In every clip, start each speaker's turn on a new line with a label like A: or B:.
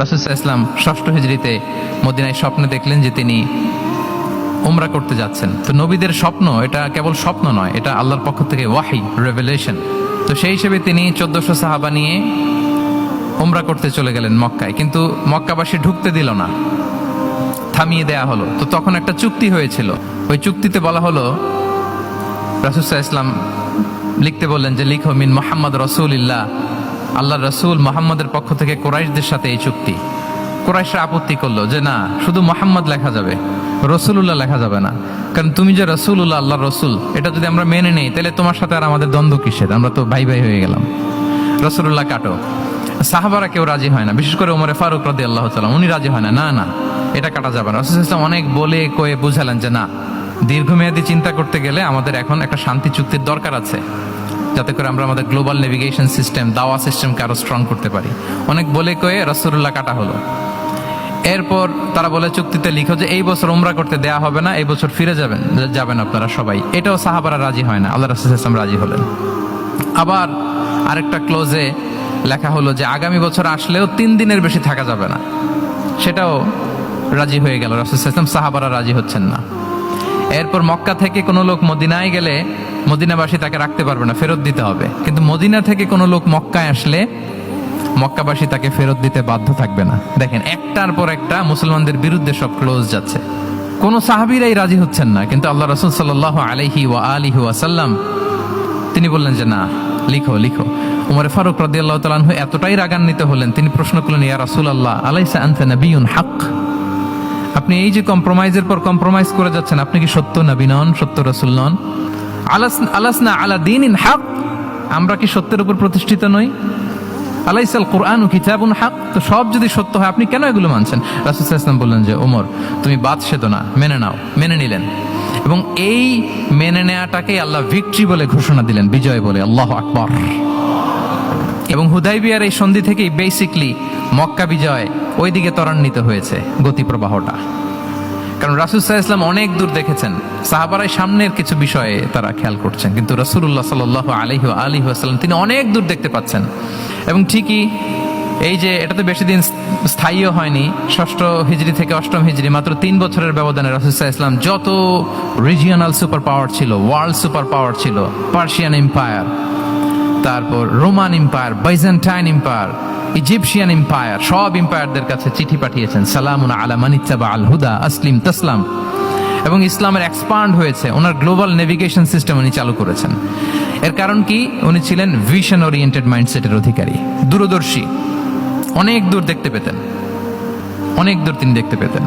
A: রাসুসাহ ইসলাম ষষ্ঠ হিজড়িতে মদিনায় স্বপ্নে দেখলেন যে তিনি উমরা করতে যাচ্ছেন। তো নবীদের স্বপ্ন, এটা কেবল স্বপ্ন নয়, এটা আল্লাহর পক্ষ থেকে ওয়াহি রেভেলেশন তো সেই হিসেবে তিনি চোদ্দশো সাহাবা নিয়ে উমরা করতে চলে গেলেন মক্কায়। কিন্তু মক্কাবাসী ঢুকতে দিল না, থামিয়ে দেয়া হলো। তো তখন একটা চুক্তি হয়েছিল। ওই চুক্তিতে বলা হলো রাসুসাহ ইসলাম লিখতে বললেন যে, লিখো, মিন মোহাম্মদ রসুলিল্লাহ। আল্লাহ রসুল মোহাম্মদের পক্ষ থেকে কোরাইশদের সাথে এই চুক্তি। কোরাইশরা আপত্তি করল যে না, শুধু মোহাম্মদ লেখা যাবে, রসুলুল্লাহ লেখা যাবে না। কারণ তুমি যে রসুল্লাহ আল্লাহ রসুল, এটা যদি আমরা মেনে নেই, তাহলে তোমার সাথে আর আমাদের দ্বন্দ্ব কিসের? আমরা তো ভাই ভাই হয়ে গেলাম। রসুল্লাহ কাটো। সাহাবারা কেউ রাজি হয় না। বিশেষ করে ওমরে ফারুক রাদি আল্লাহ তালাম উনি রাজি হয় না। না না, এটা কাটা যাবে না। রসুল অনেক বলে কয়ে বুঝালেন যে না, দীর্ঘমেয়াদী চিন্তা করতে গেলে আমাদের এখন একটা শান্তি চুক্তির দরকার আছে। যাতে করে আমরা আমাদের গ্লোবাল নেভিগেশন সিস্টেম দাওয়া সিস্টেমকে আরও স্ট্রং করতে পারি। অনেক বলে কয়ে রসুল্লাহ কাটা হলো। এরপর তারা বলে চুক্তিতে লিখো যে, এই বছর উমরা করতে দেয়া হবে না, এই বছর ফিরে যাবেন যাবেন আপনারা সবাই। এটাও সাহাবারা রাজি হয় না, আল্লাহ রাসুল ইসলাম রাজি হলেন। আবার আরেকটা ক্লোজে লেখা হলো যে, আগামী বছর আসলেও তিন দিনের বেশি থাকা যাবে না। সেটাও রাজি হয়ে গেল, রাসুল ইসলাম সাহাবারা রাজি হচ্ছেন না। এরপর মক্কা থেকে কোনো লোক মদিনায় গেলে মদিনাবাসী তাকে রাখতে পারবে না, ফেরত দিতে হবে। কিন্তু মদিনা থেকে কোনো লোক মক্কায় আসলে মক্কাবাসী তাকে ফেরত দিতে বাধ্য থাকবে না। দেখেন, একটার পর একটা মুসলমানদের বিরুদ্ধে সব ক্লোজ যাচ্ছে। কোনো সাহাবিরাই রাজি হচ্ছেন না, কিন্তু আল্লাহ রসুল সাল আলহি ওয়া আলিহি ওয়াসাল্লাম তিনি বললেন যে, না, লিখো লিখো। উমর ফারুক রাদি আল্লাহ তালাহু এতটাই রাগান্বিত হলেন, তিনি প্রশ্ন করলেন, ইয়া রাসুল আল্লাহ আলাইসা আনতে নবিউন হক আপনি এই যে কম্প্রোমাইজের পর কম্প্রোমাইজ করে যাচ্ছেন, আপনি কি সত্য নবী নন, সত্য রসুল নন? আলাসনা আলা দিন ইন হক। আমরা কি সত্যের উপর প্রতিষ্ঠিত নই? আলাইসাল কোরআন কিতাবুন হক। তো সব যদি সত্য হয়, আপনি কেন এগুলো মানছেন? ইসলাম বললেন যে, ওমর, তুমি বাদ সেতো না, মেনে নাও, মেনে নিলেন। এবং এই মেনে নেওয়াটাকে আল্লাহ ভিক্টরি বলে ঘোষণা দিলেন, বিজয় বলে, আল্লাহ আকবর। এবং হুদাইবিয়ার এই সন্ধি থেকেই বেসিকলি মক্কা বিজয় ওইদিকে ত্বরান্বিত হয়েছে গতি প্রবাহটা কারণ রাসুল সাহা ইসলাম অনেক দূর দেখেছেন। সাহাবারাই সামনের কিছু বিষয়ে তারা খেয়াল করছেন। কিন্তু রাসুল্লাহ সাল আলহি আলহি আসাল্লাম তিনি অনেক দূর দেখতে পাচ্ছেন। এবং ঠিকই এই যে এটা তো বেশি দিন স্থায়ীও হয়নি, ষষ্ঠ হিজড়ি থেকে অষ্টম হিজড়ি মাত্র তিন বছরের ব্যবধানে রাসুসাহ ইসলাম যত রিজিয়নাল সুপার পাওয়ার ছিল ওয়ার্ল্ড সুপার পাওয়ার ছিল পার্সিয়ান এম্পায়ার তারপর Roman empire Byzantine empire Egyptian empire, সব এম্পায়ারদের কাছে চিঠি পাঠিয়েছেন, সালামুন আলা মানিত্তাবা আল হুদা, আসলিম তাসলাম। এবং ইসলামের এক্সপান্ড হয়েছে, ওনার গ্লোবাল নেভিগেশন সিস্টেম উনি চালু করেছেন। এর কারণ কি? উনি ছিলেন ভিশন ওরিয়েন্টেড মাইন্ডসেটের অধিকারী, দূরদর্শী, অনেক দূর দেখতে পেতেন, অনেক দূর তিনি দেখতে পেতেন।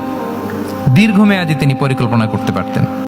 A: দীর্ঘমেয়াদী তিনি পরিকল্পনা করতে পারতেন।